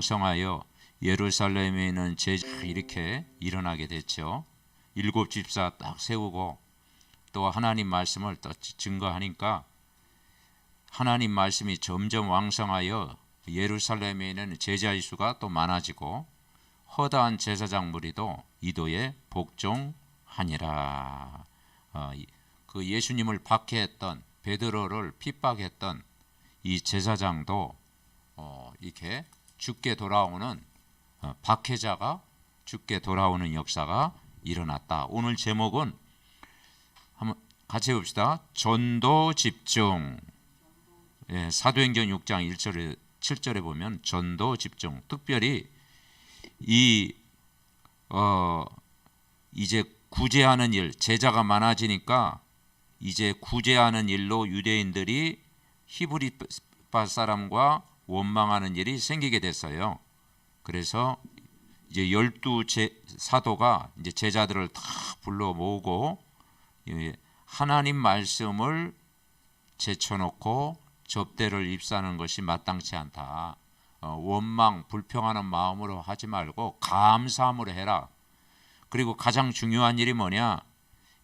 성하여 예루살렘에 있는 제자 이렇게 일어나게 됐죠. 일곱 집사 딱 세우고 또 하나님 말씀을 또 증거하니까 하나님 말씀이 점점 왕성하여 예루살렘에 있는 제자의 수가 또 많아지고 허다한 제사장 무리도 이도에 복종하니라. 어, 이- 그 예수님을 박해했던 베드로를 핍박했던 이 제사장도 어, 이렇게 죽게 돌아오는 어, 박해자가 죽게 돌아오는 역사가 일어났다. 오늘 제목은 한번 같이 봅시다. 전도 집중. 예, 사도행전 6장 1절에 7절에 보면 전도 집중. 특별히 이 어, 이제 구제하는 일, 제자가 많아지니까 이제 구제하는 일로 유대인들이 히브리파 사람과 원망하는 일이 생기게 됐어요. 그래서 이제 열두 제, 사도가 이제 제자들을 다 불러 모으고 예, 하나님 말씀을 제쳐놓고 접대를 입사하는 것이 마땅치 않다. 어, 원망, 불평하는 마음으로 하지 말고 감사함으로 해라. 그리고 가장 중요한 일이 뭐냐?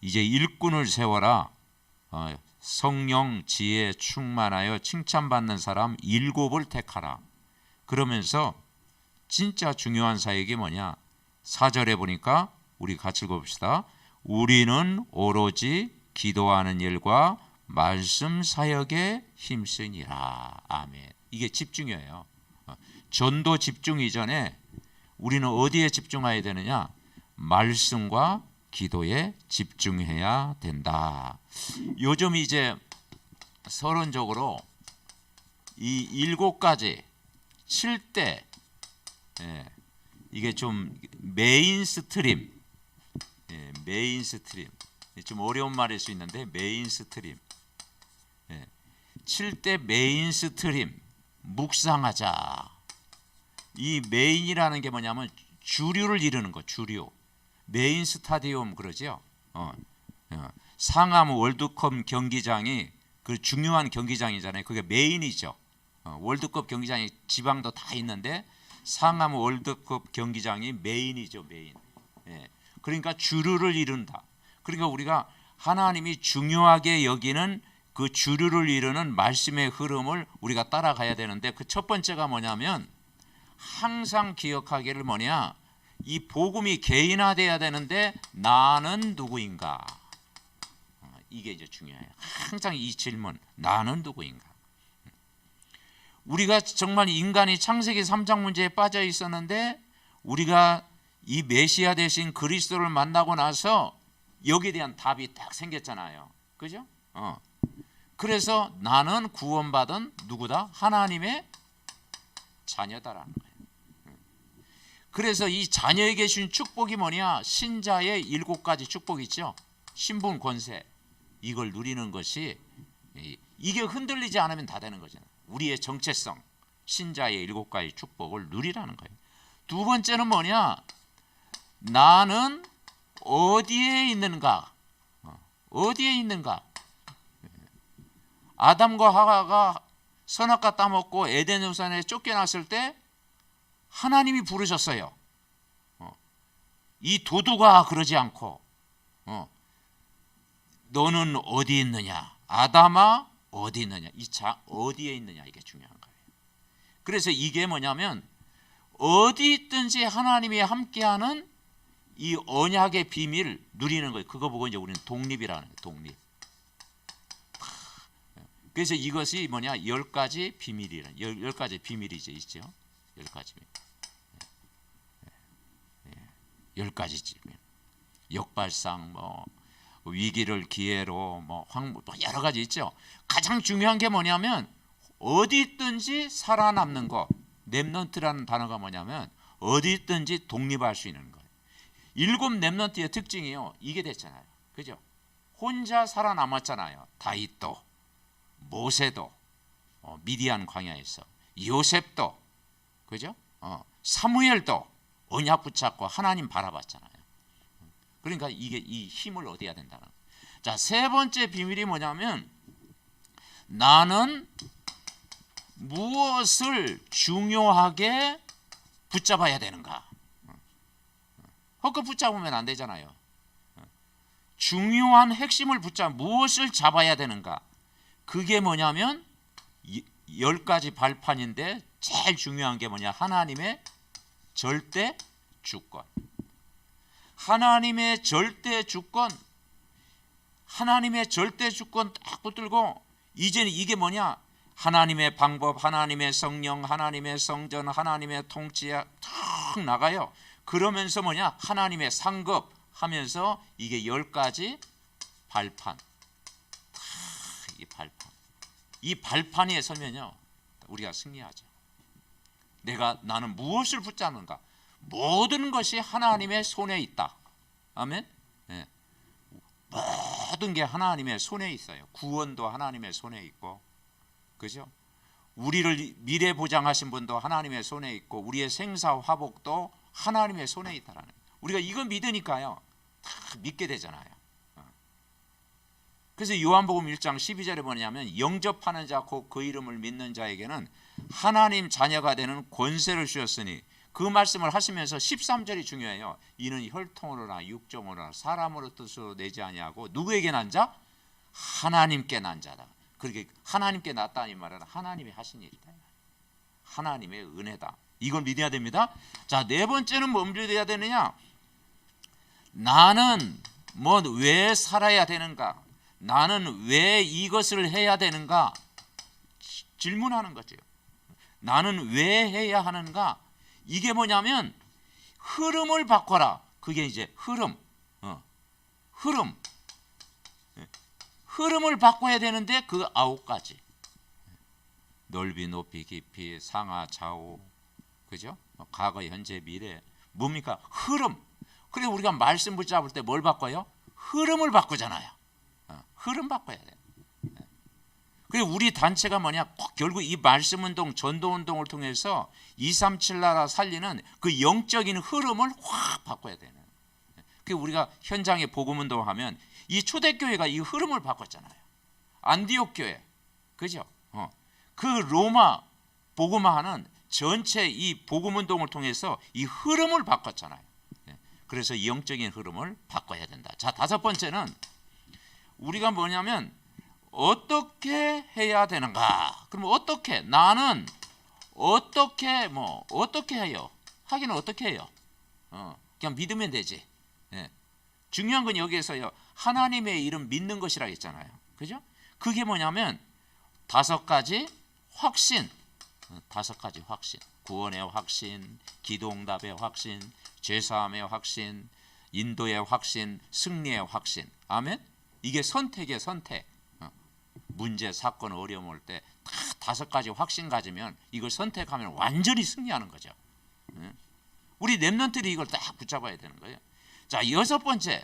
이제 일꾼을 세워라. 어, 성령 지혜 충만하여 칭찬받는 사람 일곱을 택하라. 그러면서 진짜 중요한 사역이 뭐냐? 사절에 보니까 우리 같이 읽어봅시다. 우리는 오로지 기도하는 일과 말씀 사역에 힘쓰니라. 아멘. 이게 집중이에요. 어, 전도 집중 이전에 우리는 어디에 집중해야 되느냐? 말씀과 기도에 집중해야 된다. 요즘 이제 서론적으로 이 일곱 가지 칠대 예, 이게 좀 메인 스트림 예, 메인 스트림. 좀 어려운 말일 수 있는데 메인 스트림. 예, 7대 메인 스트림 묵상하자. 이 메인이라는 게 뭐냐면 주류를 이루는 거 주류 메인 스타디움 그러죠 어, 어. 상암 월드컵 경기장이 그 중요한 경기장이잖아요 그게 메인이죠 어, 월드컵 경기장이 지방도 다 있는데 상암 월드컵 경기장이 메인이죠 메인. 예. 그러니까 주류를 이룬다. 그러니까 우리가 하나님이 중요하게 여기는 그 주류를 이루는 말씀의 흐름을 우리가 따라가야 되는데 그 첫 번째가 뭐냐면 항상 기억하기를 뭐냐 이 복음이 개인화돼야 되는데 나는 누구인가 어, 이게 이제 중요해요. 항상 이 질문 나는 누구인가 우리가 정말 인간이 창세기 3장 문제에 빠져 있었는데 우리가 이 메시아 대신 그리스도를 만나고 나서 여기에 대한 답이 딱 생겼잖아요. 그죠? 어. 그래서 나는 구원받은 누구다? 하나님의 자녀다라는 거예요. 그래서 이 자녀에게 주신 축복이 뭐냐? 신자의 일곱 가지 축복 있죠. 신분 권세 이걸 누리는 것이 이- 이게 흔들리지 않으면 다 되는 거잖아요. 우리의 정체성, 신자의 일곱 가지 축복을 누리라는 거예요. 두 번째는 뭐냐? 나는 어디에 있는가? 어, 어디에 있는가? 아담과 하가가 선악과 따먹고 에덴 동산에 쫓겨났을 때 하나님이 부르셨어요. 어, 이 도두가 그러지 않고 어, 너는 어디 있느냐? 아담아 어디 있느냐? 이 자 어디에 있느냐 이게 중요한 거예요. 그래서 이게 뭐냐면 어디 있든지 하나님이 함께하는 이 언약의 비밀 누리는 거예요. 그거 보고 이제 우리는 독립이라는 거예요. 독립. 그래서 이것이 뭐냐 열 가지 비밀이라 열, 열 가지 비밀이죠 있죠 열 가지 열 가지지 역발상 뭐 위기를 기회로 뭐 황, 뭐 여러 가지 있죠. 가장 중요한 게 뭐냐면 어디 있든지 살아남는 것. 랩넌트라는 단어가 뭐냐면 어디 있든지 독립할 수 있는 거예요. 일곱 랩넌트의 특징이요. 이게 됐잖아요. 그죠? 혼자 살아남았잖아요. 다윗도, 모세도, 어, 미디안 광야에서 요셉도, 그죠? 어, 사무엘도 언약 붙잡고 하나님 바라봤잖아요. 그러니까 이게 이 힘을 얻어야 된다는. 자, 세 번째 비밀이 뭐냐면 나는 무엇을 중요하게 붙잡아야 되는가? 헛것 붙잡으면 안 되잖아요. 중요한 핵심을 붙잡 무엇을 잡아야 되는가? 그게 뭐냐면 이- 열 가지 발판인데 제일 중요한 게 뭐냐? 하나님의 절대 주권. 하나님의 절대 주권. 하나님의 절대 주권 딱 붙들고 이제는 이게 뭐냐? 하나님의 방법, 하나님의 성령, 하나님의 성전, 하나님의 통치에 탁 나가요. 그러면서 뭐냐? 하나님의 상급 하면서 이게 열 가지 발판. 탁, 이 발판. 이 발판 위에 서면요. 우리가 승리하죠. 내가 나는 무엇을 붙잡는가? 모든 것이 하나님의 손에 있다. 아멘. 예. 모든 게 하나님의 손에 있어요. 구원도 하나님의 손에 있고, 그죠? 우리를 미래 보장하신 분도 하나님의 손에 있고, 우리의 생사 화복도 하나님의 손에 있다라는. 우리가 이거 믿으니까요, 다 믿게 되잖아요. 어. 그래서 요한복음 1장 12절에 뭐냐면 영접하는 자곧그 이름을 믿는 자에게는 하나님 자녀가 되는 권세를 주셨으니 그 말씀을 하시면서 13절이 중요해요. 이는 혈통으로나 육정으로나 사람으로 뜻으로 내지 아니하고 누구에게 난 자? 하나님께 난 자다. 그렇게 하나님께 났다 이 말은 하나님이 하신 일이다. 하나님의 은혜다. 이걸 믿어야 됩니다. 자, 네 번째는 뭘 믿어야 되느냐? 나는 뭐 왜 살아야 되는가? 나는 왜 이것을 해야 되는가? 지- 질문하는 거죠. 나는 왜 해야 하는가? 이게 뭐냐면 흐름을 바꿔라. 그게 이제 흐름. 어. 흐름. 예. 흐름을 바꿔야 되는데 그 아홉 가지. 넓이, 높이, 깊이, 상하, 좌우. 그죠? 어, 과거, 현재, 미래. 뭡니까? 흐름. 그래 우리가 말씀 붙잡을 때 뭘 바꿔요? 흐름을 바꾸잖아요. 어, 흐름 바꿔야 돼. 그리고 우리 단체가 뭐냐? 꼭 결국 이 말씀 운동, 전도 운동을 통해서 237 나라 살리는 그 영적인 흐름을 확 바꿔야 되는. 그 우리가 현장에 복음 운동하면 이 초대교회가 이 흐름을 바꿨잖아요. 안디옥 교회. 그죠? 어. 그 로마 복음화하는 전체 이 복음 운동을 통해서 이 흐름을 바꿨잖아요. 예. 그래서 이 영적인 흐름을 바꿔야 된다. 자, 다섯 번째는 우리가 뭐냐면 어떻게 해야 되는가? 그럼 어떻게 나는 어떻게 뭐 어떻게 해요? 하기는 어떻게 해요? 어, 그냥 믿으면 되지. 예. 중요한 건 여기에서요. 하나님의 이름 믿는 것이라 했잖아요. 그죠? 그게 뭐냐면 다섯 가지 확신. 어, 다섯 가지 확신. 구원의 확신, 기도응답의 확신, 죄사함의 확신, 인도의 확신, 승리의 확신. 아멘. 이게 선택의 선택. 어, 문제, 사건, 어려움 올때다 다섯 가지 확신 가지면 이걸 선택하면 완전히 승리하는 거죠. 응? 우리 랩런트들이 이걸 딱 붙잡아야 되는 거예요. 자, 여섯 번째.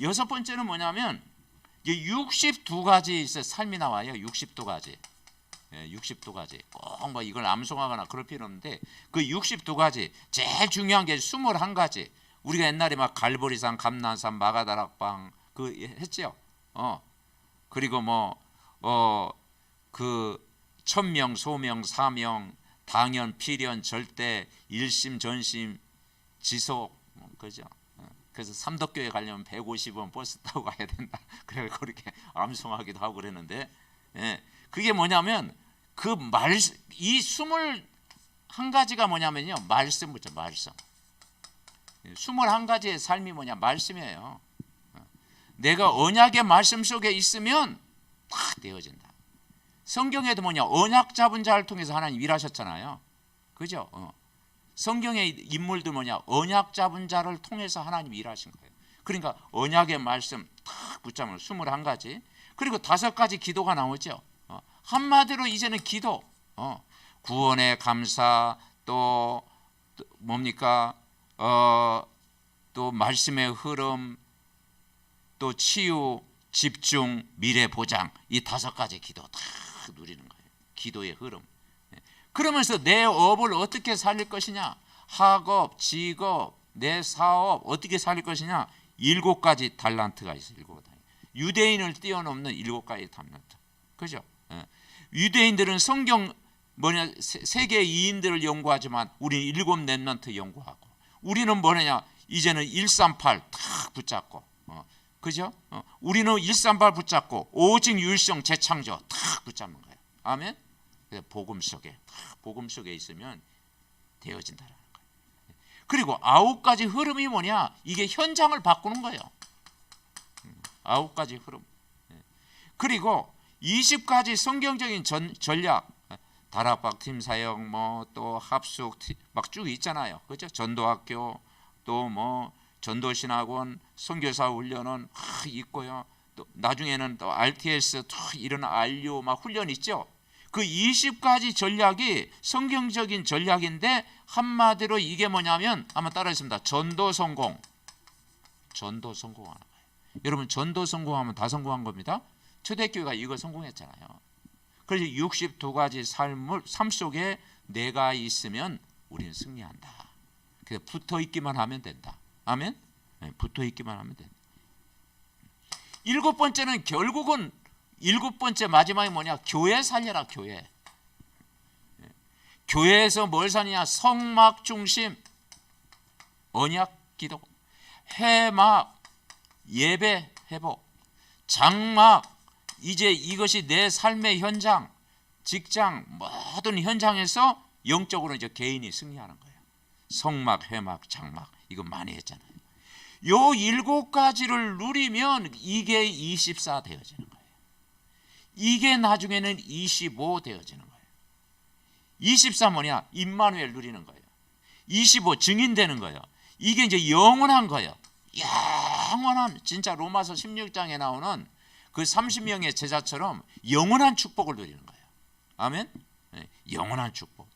여섯 번째는 뭐냐면 이게 62가지 있어 삶이 나와요. 62가지. 예, 62가지. 꼭 뭐 이걸 암송하거나 그럴 필요 없는데 그 62가지 제일 중요한 게 21가지. 우리가 옛날에 막 갈보리산, 감난산, 마가다락방 그 했지요. 어. 그리고 뭐 어 그 천명, 소명, 사명, 당연, 필연, 절대, 일심, 전심, 지속 뭐 그죠? 어. 그래서 삼덕교회 가려면 150원 버스 타고 가야 된다. 그래 그렇게 암송하기도 하고 그랬는데 예. 그게 뭐냐면 그 말 이 스물 한 가지가 뭐냐면요 말씀 붙죠 말씀. 스물 한 가지의 삶이 뭐냐 말씀이에요. 어. 내가 언약의 말씀 속에 있으면 다 되어진다. 성경에도 뭐냐 언약 잡은 자를 통해서 하나님 일하셨잖아요. 그죠? 어. 성경의 인물들 뭐냐 언약 잡은 자를 통해서 하나님 일하신 거예요. 그러니까 언약의 말씀 탁 붙잡으면 21가지 그리고 다섯 가지 기도가 나오죠. 어. 한마디로 이제는 기도 어. 구원의 감사 또, 또 뭡니까 어, 또 말씀의 흐름 또 치유 집중 미래 보장 이 다섯 가지 기도 다 누리는 거예요. 기도의 흐름. 예. 그러면서 내 업을 어떻게 살릴 것이냐? 학업, 직업, 내 사업 어떻게 살릴 것이냐? 일곱 가지 달란트가 있어요. 일곱 가지. 유대인을 뛰어넘는 일곱 가지 달란트. 그죠? 예. 유대인들은 성경 뭐냐 세- 세계 2인들을 연구하지만 우리는 일곱 랩런트 연구하고 우리는 뭐냐 이제는 138 탁 붙잡고 어, 그죠? 어, 우리는 138 붙잡고 오직 유일성 재창조 탁 붙잡는 거예요. 아멘. 복음 속에 탁 복음 속에 있으면 되어진다라는 거예요. 그리고 아홉 가지 흐름이 뭐냐? 이게 현장을 바꾸는 거예요. 음, 아홉 가지 흐름. 예. 그리고 20가지 성경적인 전, 전략 다락방 팀 사역 뭐 또 합숙 막 쭉 있잖아요. 그죠? 전도학교 또뭐 전도신학원 선교사 훈련은 아, 있고요. 또 나중에는 또 RTS 또 이런 RU 막 훈련 있죠. 그 20가지 전략이 성경적인 전략인데 한마디로 이게 뭐냐면 한번 따라했습니다. 전도 성공. 전도 성공하는 거예요. 여러분 전도 성공하면 다 성공한 겁니다. 초대교회가 이거 성공했잖아요. 그래서 62가지 삶을 삶 속에 내가 있으면 우리는 승리한다. 그래서 붙어 있기만 하면 된다. 아멘. 네, 붙어 있기만 하면 된다. 일곱 번째는 결국은 일곱 번째 마지막이 뭐냐? 교회 살려라 교회. 네. 교회에서 뭘 사느냐? 성막 중심, 언약 기도, 해막, 예배 회복, 장막 이제 이것이 내 삶의 현장, 직장 모든 현장에서 영적으로 이제 개인이 승리하는 거예요. 성막, 회막, 장막 이거 많이 했잖아요. 요 일곱 가지를 누리면 이게 24 되어지는 거예요. 이게 나중에는 25 되어지는 거예요. 24 뭐냐? 임마누엘 누리는 거예요. 25 증인되는 거예요. 이게 이제 영원한 거예요. 영원한 진짜 로마서 16장에 나오는 그 30명의 제자처럼 영원한 축복을 누리는 거예요. 아멘. 네, 영원한 축복.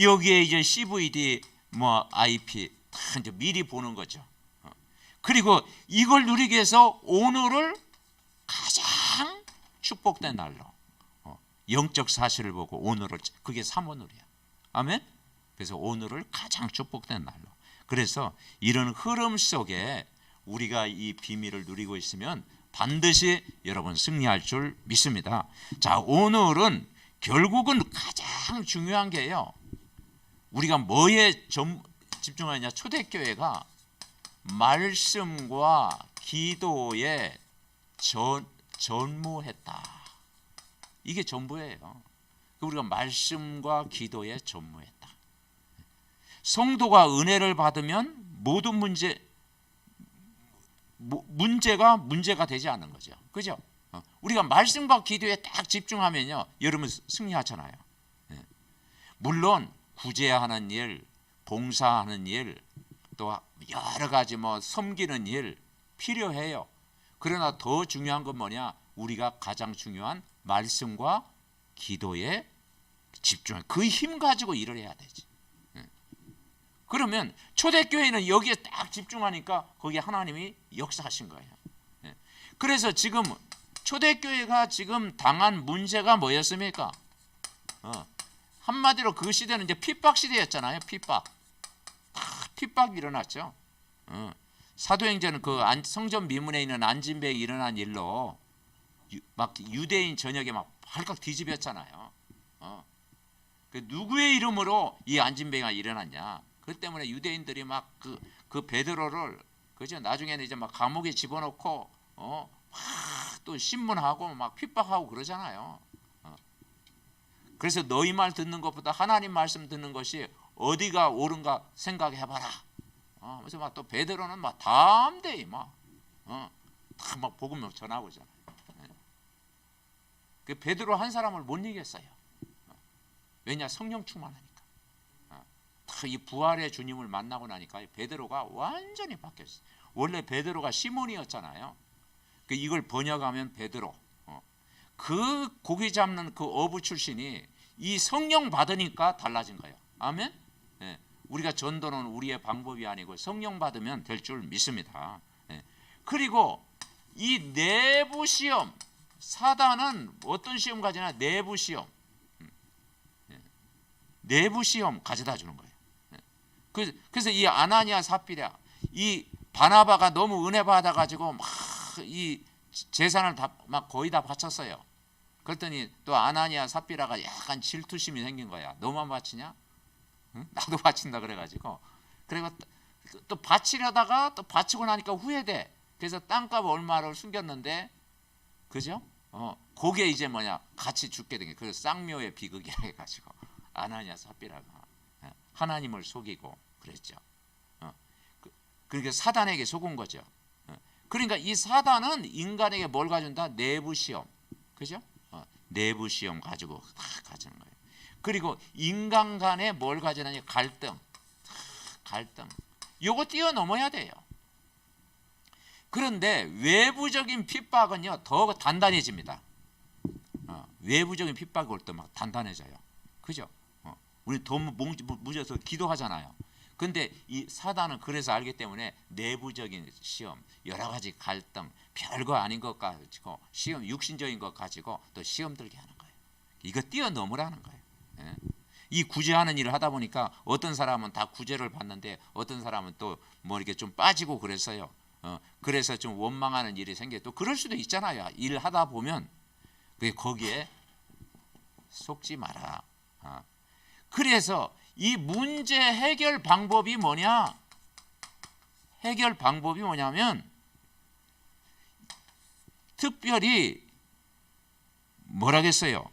여기에 이제 CVD 뭐 IP 다 이제 미리 보는 거죠. 어. 그리고 이걸 누리기 위해서 오늘을 가장 축복된 날로 어, 영적 사실을 보고 오늘을 그게 삼오늘이야. 아멘. 그래서 오늘을 가장 축복된 날로. 그래서 이런 흐름 속에 우리가 이 비밀을 누리고 있으면 반드시 여러분 승리할 줄 믿습니다. 자, 오늘은 결국은 가장 중요한 게요. 우리가 뭐에 점, 집중하냐? 초대교회가 말씀과 기도에 전, 전무했다. 이게 전부예요. 우리가 말씀과 기도에 전무했다. 성도가 은혜를 받으면 모든 문제 문제가 문제가 되지 않는 거죠. 그죠? 어, 우리가 말씀과 기도에 딱 집중하면요, 여러분 승리하잖아요. 예. 물론 구제하는 일, 봉사하는 일, 또 여러 가지 뭐 섬기는 일 필요해요. 그러나 더 중요한 건 뭐냐? 우리가 가장 중요한 말씀과 기도에 집중해. 그 힘 가지고 일을 해야 되지. 그러면 초대교회는 여기에 딱 집중하니까 거기에 하나님이 역사하신 거예요. 예. 그래서 지금 초대교회가 지금 당한 문제가 뭐였습니까? 어, 한마디로 그 시대는 이제 핍박 시대였잖아요. 핍박. 다 핍박이 일어났죠. 어, 사도행전은 그 안, 성전 미문에 있는 안진배에 일어난 일로 유, 막 유대인 전역에 막 발칵 뒤집혔잖아요. 어. 그 누구의 이름으로 이 안진배가 일어났냐? 그 때문에 유대인들이 막 그 그 베드로를 그죠 나중에는 이제 막 감옥에 집어넣고 어 막또 신문하고 막 핍박하고 그러잖아요. 어. 그래서 너희 말 듣는 것보다 하나님 말씀 듣는 것이 어디가 옳은가 생각해봐라. 어, 그래서 막 또 베드로는 막 담대히 막 어, 다막 복음 전하고 잖아요. 예. 그 베드로 한 사람을 못 이겼어요. 어. 왜냐 성령 충만하니까. 이 부활의 주님을 만나고 나니까 베드로가 완전히 바뀌었어요. 원래 베드로가 시몬이었잖아요. 그 이걸 번역하면 베드로. 어. 그 고기 잡는 그 어부 출신이 이 성령 받으니까 달라진 거예요. 아멘. 예. 우리가 전도는 우리의 방법이 아니고 성령 받으면 될 줄 믿습니다. 예. 그리고 이 내부 시험 사단은 어떤 시험 가지나 내부 시험 음. 예. 내부 시험 가져다 주는 거예요. 그, 그래서 이 아나니아 사피랴 이 바나바가 너무 은혜 받아 가지고 막 이 재산을 다 막 거의 다 바쳤어요. 그랬더니 또 아나니아 삽비라가 약간 질투심이 생긴 거야. 너만 바치냐? 응? 나도 바친다 그래가지고 그리고 또- 또 바치려다가 또 바치고 나니까 후회돼. 그래서 땅값 얼마를 숨겼는데 그죠? 어, 그게 이제 뭐냐 같이 죽게 된 게 그 쌍묘의 비극이라 해가지고 아나니아 삽비라가 예, 하나님을 속이고 그랬죠. 어, 그, 그러니까 사단에게 속은 거죠. 어, 그러니까 이 사단은 인간에게 뭘 가준다? 내부 시험, 그죠? 어, 내부 시험 가지고 다 가지는 거예요. 그리고 인간 간에 뭘 가지느냐? 갈등, 다 갈등. 요거 뛰어넘어야 돼요. 그런데 외부적인 핍박은요 더 단단해집니다. 어, 외부적인 핍박이 올 때 막 단단해져요. 그죠? 어, 우리 돈 뭉- 무져서 기도하잖아요. 근데 이 사단은 그래서 알기 때문에 내부적인 시험, 여러 가지 갈등, 별거 아닌 것 가지고 시험, 육신적인 것 가지고 또 시험 들게 하는 거예요. 이거 뛰어넘으라는 거예요. 예. 이 구제하는 일을 하다 보니까 어떤 사람은 다 구제를 받는데 어떤 사람은 또 뭐 이렇게 좀 빠지고 그래서요. 어, 그래서 좀 원망하는 일이 생겨 또 그럴 수도 있잖아요. 일 하다 보면 그 거기에 속지 마라. 어. 그래서 이 문제 해결 방법이 뭐냐? 해결 방법이 뭐냐면 특별히 뭐라겠어요?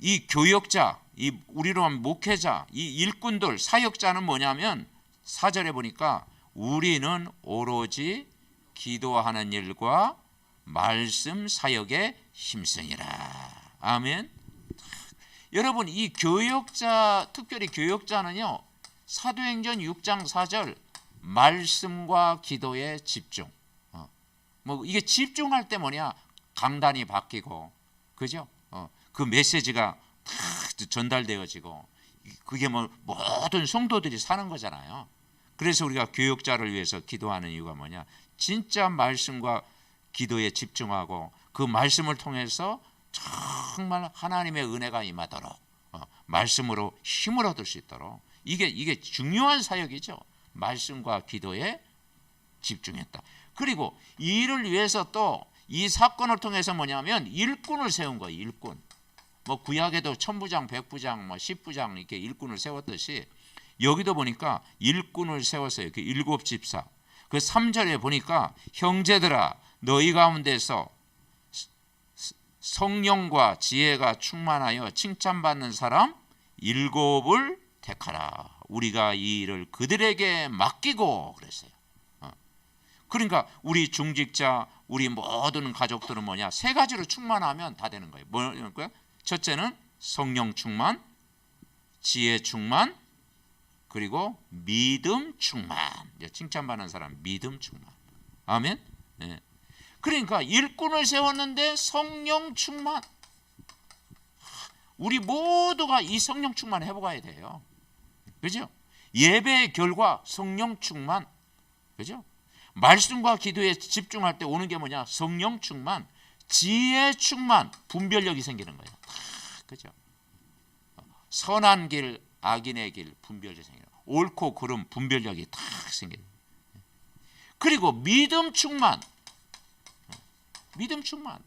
이 교역자, 이 우리로 하면 목회자, 이 일꾼들, 사역자는 뭐냐면 사절에 보니까 우리는 오로지 기도하는 일과 말씀 사역에 힘쓰니라. 아멘. 여러분 이 교역자 특별히 교역자는요. 사도행전 6장 4절 말씀과 기도에 집중. 어. 뭐 이게 집중할 때 뭐냐? 강단이 바뀌고 그죠? 어. 그 메시지가 다 전달되어지고 그게 뭐 모든 성도들이 사는 거잖아요. 그래서 우리가 교역자를 위해서 기도하는 이유가 뭐냐? 진짜 말씀과 기도에 집중하고 그 말씀을 통해서 정말 하나님의 은혜가 임하도록 어, 말씀으로 힘을 얻을 수 있도록 이게 이게 중요한 사역이죠. 말씀과 기도에 집중했다. 그리고 이 일을 위해서 또 이 사건을 통해서 뭐냐면 일꾼을 세운 거예요. 일꾼. 뭐 구약에도 천부장, 백부장, 뭐 십부장 이렇게 일꾼을 세웠듯이 여기도 보니까 일꾼을 세웠어요. 그 일곱 집사. 그 3절에 보니까 형제들아 너희 가운데서 성령과 지혜가 충만하여 칭찬받는 사람 일곱을 택하라. 우리가 이 일을 그들에게 맡기고 그랬어요. 어. 그러니까 우리 중직자, 우리 모든 가족들은 뭐냐? 세 가지로 충만하면 다 되는 거예요. 뭐냐고요? 첫째는 성령 충만, 지혜 충만, 그리고 믿음 충만. 칭찬받는 사람 믿음 충만. 아멘. 네. 그러니까 일꾼을 세웠는데 성령 충만. 우리 모두가 이 성령 충만 해보가야 돼요. 그죠? 예배의 결과 성령 충만. 그죠? 말씀과 기도에 집중할 때 오는 게 뭐냐? 성령 충만, 지혜 충만, 분별력이 생기는 거예요. 다 그죠? 선한 길, 악인의 길 분별력이 생겨요. 옳고 그름 분별력이 다 생겨요. 그리고 믿음 충만. 믿음 충만.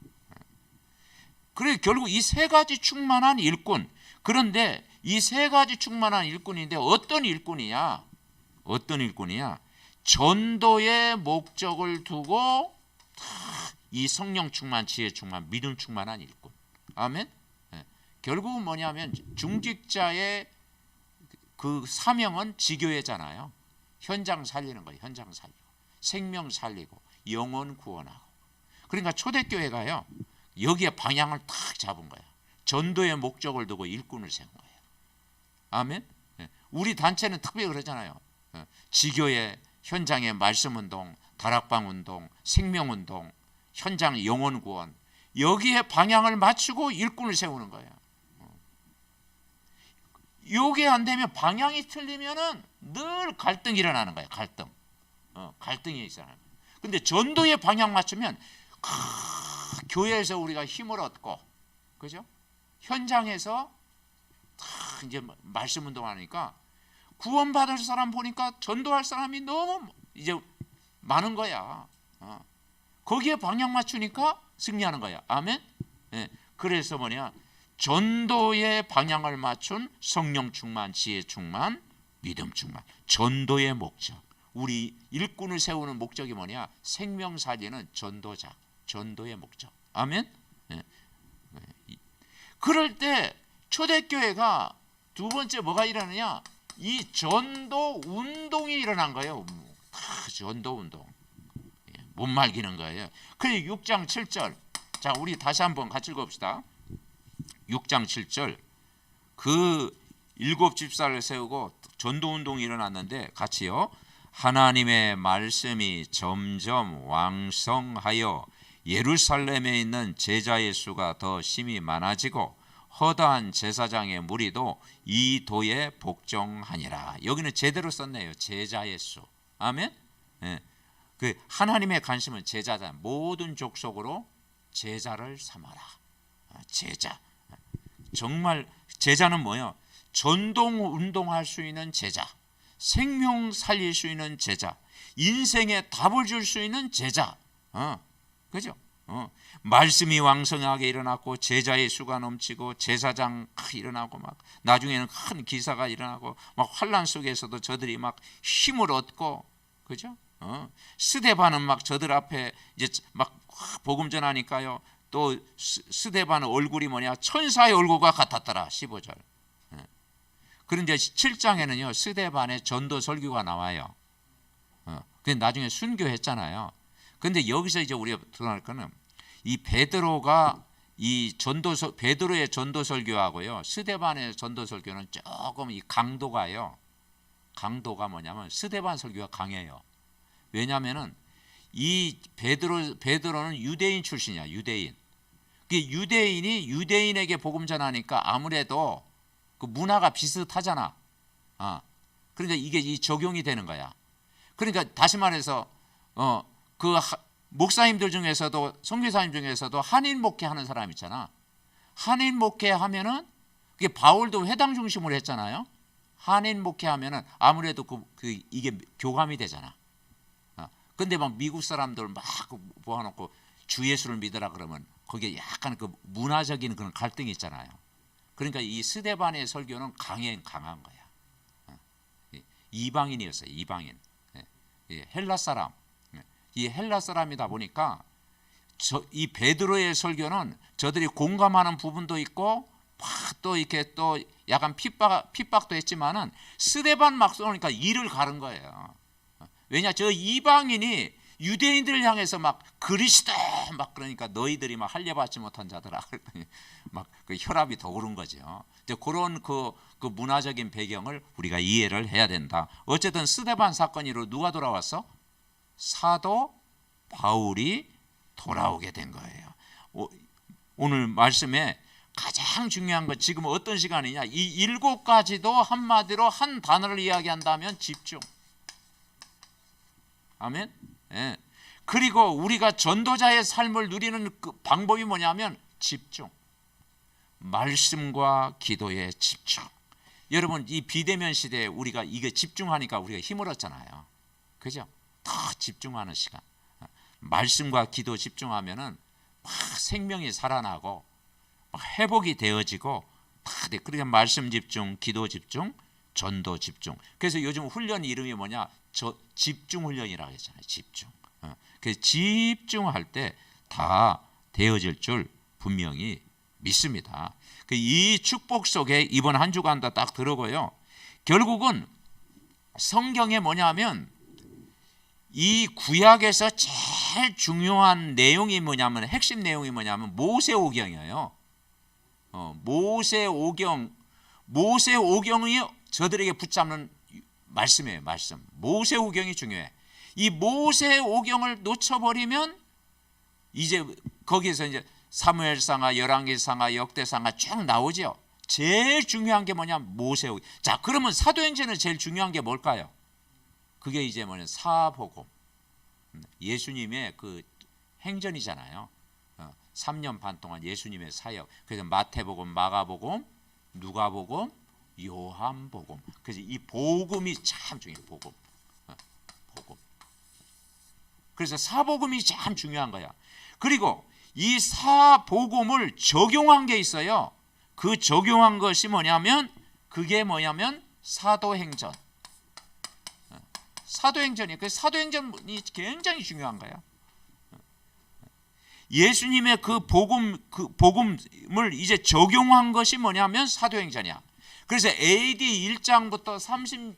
그래 결국 이 세 가지 충만한 일꾼. 그런데 이 세 가지 충만한 일꾼인데 어떤 일꾼이냐? 어떤 일꾼이냐? 전도의 목적을 두고 이 성령 충만, 지혜 충만, 믿음 충만한 일꾼. 아멘. 네. 결국은 뭐냐면 중직자의 그 사명은 지교회잖아요. 현장 살리는 거예요. 현장 살리고 생명 살리고 영혼 구원하고. 그러니까 초대교회가요. 여기에 방향을 탁 잡은 거예요. 전도의 목적을 두고 일꾼을 세운 거예요. 아멘. 네. 우리 단체는 특별히 그러잖아요. 네. 지교회 현장의 말씀 운동, 다락방 운동, 생명 운동, 현장 영혼 구원 여기에 방향을 맞추고 일꾼을 세우는 거예요. 요게 안 되면 방향이 틀리면은 늘 갈등이 일어나는 거예요. 갈등. 어, 갈등이 있어요. 근데 전도의 방향 맞추면 크, 교회에서 우리가 힘을 얻고 그죠? 현장에서 다 이제 말씀 운동하니까 구원받을 사람 보니까 전도할 사람이 너무 이제 많은 거야. 어. 거기에 방향 맞추니까 승리하는 거야. 아멘. 예. 그래서 뭐냐 전도의 방향을 맞춘 성령 충만, 지혜 충만, 믿음 충만. 전도의 목적. 우리 일꾼을 세우는 목적이 뭐냐? 생명 살리는 전도자, 전도의 목적. 아멘. 예. 예. 그럴 때 초대교회가 두 번째 뭐가 일어나냐? 이 전도 운동이 일어난 거예요. 아, 전도 운동. 예, 못 말기는 거예요. 그래 6장 7절. 자, 우리 다시 한번 같이 읽어봅시다. 6장 7절. 그 일곱 집사를 세우고 전도 운동이 일어났는데 같이요. 하나님의 말씀이 점점 왕성하여 예루살렘에 있는 제자의 수가 더 심히 많아지고 허다한 제사장의 무리도 이 도에 복종하니라. 여기는 제대로 썼네요. 제자의 수. 아멘. 예. 그 하나님의 관심은 제자다. 모든 족속으로 제자를 삼아라. 아, 제자. 정말 제자는 뭐요? 전동 운동할 수 있는 제자, 생명 살릴 수 있는 제자, 인생에 답을 줄 수 있는 제자. 어, 그죠? 어, 말씀이 왕성하게 일어났고 제자의 수가 넘치고 제사장 일어나고 막 나중에는 큰 기사가 일어나고 막 환란 속에서도 저들이 막 힘을 얻고 그죠? 어, 스데반은 막 저들 앞에 이제 막 복음 전하니까요. 또 스- 스데반의 얼굴이 뭐냐 천사의 얼굴과 같았더라 15절. 그런데 7장에는요 스데반의 전도 설교가 나와요. 어, 근데 나중에 순교했잖아요. 근데 여기서 이제 우리가 드러날 거는 이 베드로가 이 전도 설- 베드로의 전도 설교하고요 스데반의 전도 설교는 조금 이 강도가요. 강도가 뭐냐면 스데반 설교가 강해요. 왜냐하면은 이 베드로 베드로는 유대인 출신이야 유대인. 그 유대인이 유대인에게 복음 전하니까 아무래도 그 문화가 비슷하잖아. 아, 그러니까 이게 이 적용이 되는 거야. 그러니까 다시 말해서 어그 목사님들 중에서도 선교사님 중에서도 한인 목회하는 사람 있잖아. 한인 목회하면은 그게 바울도 회당 중심으로 했잖아요. 한인 목회하면은 아무래도 그, 그 이게 교감이 되잖아. 어, 근데 막 미국 사람들 막 모아놓고 주 예수를 믿으라 그러면 거기에 약간 그 문화적인 그런 갈등이 있잖아요. 그러니까 이 스데반의 설교는 강해 강한 거야. 어, 이- 이방인이었어요. 이방인. 예, 이 헬라 사람. 예, 이 헬라 사람이다 보니까 저, 이 베드로의 설교는 저들이 공감하는 부분도 있고 막또 이렇게 또 약간 핍박 핍박도 했지만은 스데반 막 쏘니까 이를 가른 거예요. 왜냐 저 이방인이 유대인들을 향해서 막 그리스도 막 그러니까 너희들이 막 할례받지 못한 자들아 막 그 혈압이 더 오른 거죠. 이제 그런 그, 그 문화적인 배경을 우리가 이해를 해야 된다. 어쨌든 스데반 사건으로 누가 돌아왔어? 사도 바울이 돌아오게 된 거예요. 오, 오늘 말씀에 가장 중요한 건 지금 어떤 시간이냐? 이 일곱 가지도 한마디로 한 단어를 이야기한다면 집중. 아멘. 예. 그리고 우리가 전도자의 삶을 누리는 그 방법이 뭐냐면 집중. 말씀과 기도에 집중. 여러분 이 비대면 시대에 우리가 이게 집중하니까 우리가 힘을 얻잖아요. 그죠? 더 집중하는 시간. 말씀과 기도 집중하면은 막 생명이 살아나고 막 회복이 되어지고 다 돼. 그러니까 말씀 집중, 기도 집중, 전도 집중. 그래서 요즘 훈련 이름이 뭐냐? 저 집중 훈련이라고 했잖아요. 집중. 어. 그 집중할 때 다 되어질 줄 분명히 믿습니다. 그이 축복 속에 이번 한 주간도 딱 들어고요. 결국은 성경에 뭐냐면 이 구약에서 제일 중요한 내용이 뭐냐면 핵심 내용이 뭐냐면 모세오경이에요. 어, 모세오경 모세오경이 저들에게 붙잡는 말씀이에요. 말씀. 모세오경이 중요해. 이 모세오경을 놓쳐버리면 이제 거기에서 이제 사무엘상하, 열왕기상하, 역대상하 쭉 나오죠. 제일 중요한 게 뭐냐? 모세오경. 자, 그러면 사도행전은 제일 중요한 게 뭘까요? 그게 이제 뭐냐? 사복음. 예수님의 그 행전이잖아요. 어, 3년 반 동안 예수님의 사역. 그래서 마태복음, 마가복음, 누가복음, 요한복음. 그래서 이 복음이 참 중요해요. 복음. 어, 복음. 그래서 사복음이 참 중요한 거야. 그리고 이 사복음을 적용한 게 있어요. 그 적용한 것이 뭐냐면 그게 뭐냐면 사도행전. 사도행전이 그 사도행전이 굉장히 중요한 거예요. 예수님의 그 복음 그 복음을 이제 적용한 것이 뭐냐면 사도행전이야. 그래서 AD 1장부터 30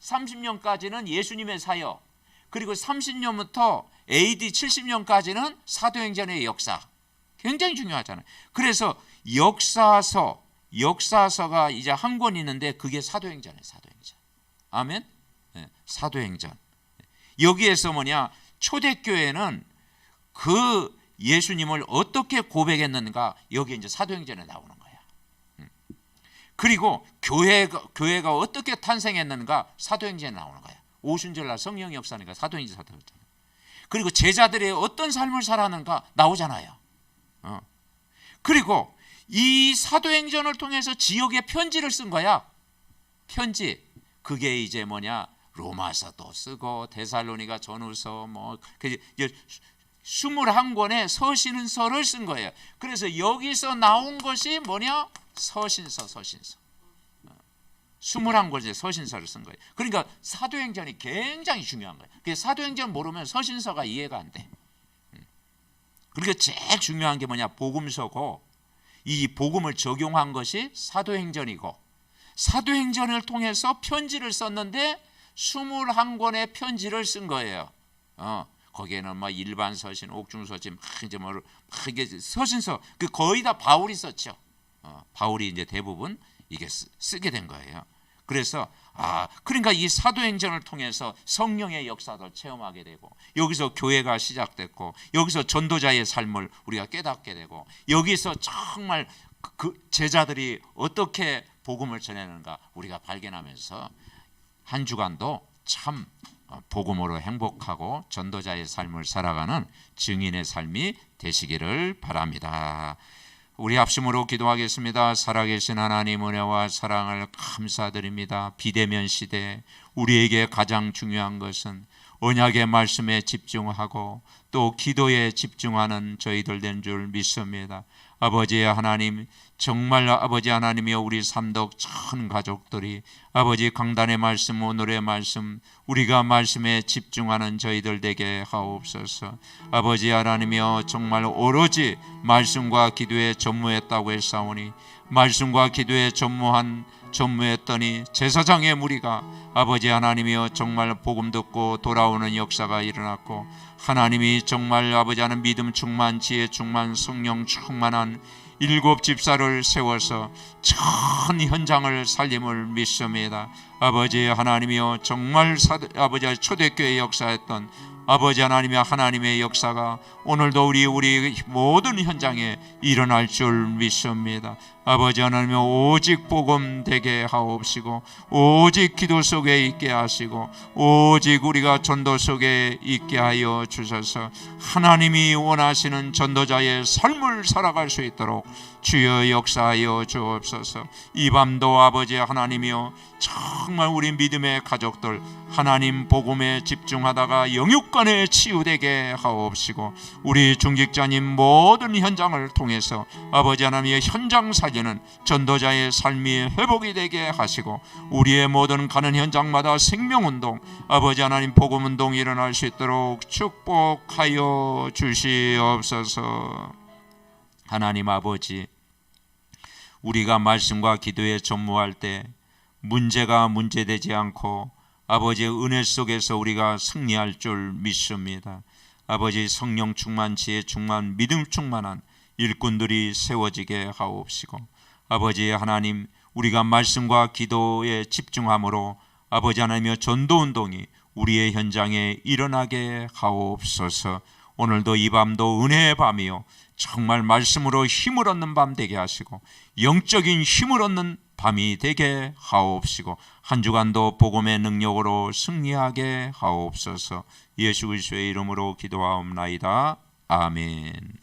30년까지는 예수님의 사역. 그리고 30년부터 AD 70년까지는 사도행전의 역사. 굉장히 중요하잖아요. 그래서 역사서 역사서가 이제 한 권 있는데 그게 사도행전이에요. 사도행전. 아멘. 네, 사도행전. 여기에서 뭐냐? 초대교회는 그 예수님을 어떻게 고백했는가 여기 이제 사도행전에 나오는. 음. 그리고 교회가 교회가 어떻게 탄생했는가 사도행전에 나오는 거야. 오순절 날 성령 역사니까 사도행전 사도행전. 그리고 제자들의 어떤 삶을 살았는가 나오잖아요. 어. 그리고 이 사도행전을 통해서 지역에 편지를 쓴 거야. 편지. 그게 이제 뭐냐? 로마서도 쓰고 데살로니가 전후서 뭐 21권의 서신서를 쓴 거예요. 그래서 여기서 나온 것이 뭐냐? 서신서, 서신서. 21권의 서신서를 쓴 거예요. 그러니까 사도행전이 굉장히 중요한 거예요. 그 사도행전 모르면 서신서가 이해가 안 돼. 그러니까 제일 중요한 게 뭐냐? 복음서고 이 복음을 적용한 것이 사도행전이고 사도행전을 통해서 편지를 썼는데 21권의 편지를 쓴 거예요. 어, 거기에는 뭐 일반 서신, 옥중 서신, 막 이제 뭐막 이게 서신서 그 거의 다 바울이 썼죠. 어, 바울이 이제 대부분 이게 쓰, 쓰게 된 거예요. 그래서 아 그러니까 이 사도행전을 통해서 성령의 역사도 체험하게 되고 여기서 교회가 시작됐고 여기서 전도자의 삶을 우리가 깨닫게 되고 여기서 정말 그 제자들이 어떻게 복음을 전하는가 우리가 발견하면서 한 주간도 참 복음으로 행복하고 전도자의 삶을 살아가는 증인의 삶이 되시기를 바랍니다. 우리 합심으로 기도하겠습니다. 살아계신 하나님 은혜와 사랑을 감사드립니다. 비대면 시대 우리에게 가장 중요한 것은 언약의 말씀에 집중하고 또 기도에 집중하는 저희들 된 줄 믿습니다. 아버지 하나님 정말 아버지 하나님이여 우리 삼덕 전 가족들이 아버지 강단의 말씀 오늘의 말씀 우리가 말씀에 집중하는 저희들 되게 하옵소서. 아버지 하나님이여 정말 오로지 말씀과 기도에 전무했다고 했사오니 말씀과 기도에 전무한 전무했더니 제사장의 무리가 아버지 하나님이여 정말 복음 듣고 돌아오는 역사가 일어났고 하나님이 정말 아버지 하는 믿음 충만 지혜 충만 성령 충만한 일곱 집사를 세워서 전 현장을 살림을 믿습니다. 아버지 하나님이여 정말 사도, 아버지 초대교회 역사했던 아버지 하나님의 하나님의 역사가 오늘도 우리 우리 모든 현장에 일어날 줄 믿습니다. 아버지 하나님 오직 복음 되게 하옵시고 오직 기도 속에 있게 하시고 오직 우리가 전도 속에 있게 하여 주셔서 하나님이 원하시는 전도자의 삶을 살아갈 수 있도록 주여 역사하여 주옵소서. 이 밤도 아버지 하나님이여 정말 우리 믿음의 가족들 하나님 복음에 집중하다가 영육간에 치유되게 하옵시고 우리 중직자님 모든 현장을 통해서 아버지 하나님의 현장 사진은 전도자의 삶이 회복이 되게 하시고 우리의 모든 가는 현장마다 생명운동 아버지 하나님 복음운동이 일어날 수 있도록 축복하여 주시옵소서 하나님 아버지 우리가 말씀과 기도에 전무할 때 문제가 문제되지 않고 아버지의 은혜 속에서 우리가 승리할 줄 믿습니다. 아버지 성령 충만 지혜 충만 믿음 충만한 일꾼들이 세워지게 하옵시고 아버지 하나님 우리가 말씀과 기도에 집중함으로 아버지 하나님의 전도 운동이 우리의 현장에 일어나게 하옵소서. 오늘도 이 밤도 은혜의 밤이요 정말 말씀으로 힘을 얻는 밤 되게 하시고 영적인 힘을 얻는 밤이 되게 하옵시고 한 주간도 복음의 능력으로 승리하게 하옵소서. 예수 그리스도의 이름으로 기도하옵나이다. 아멘.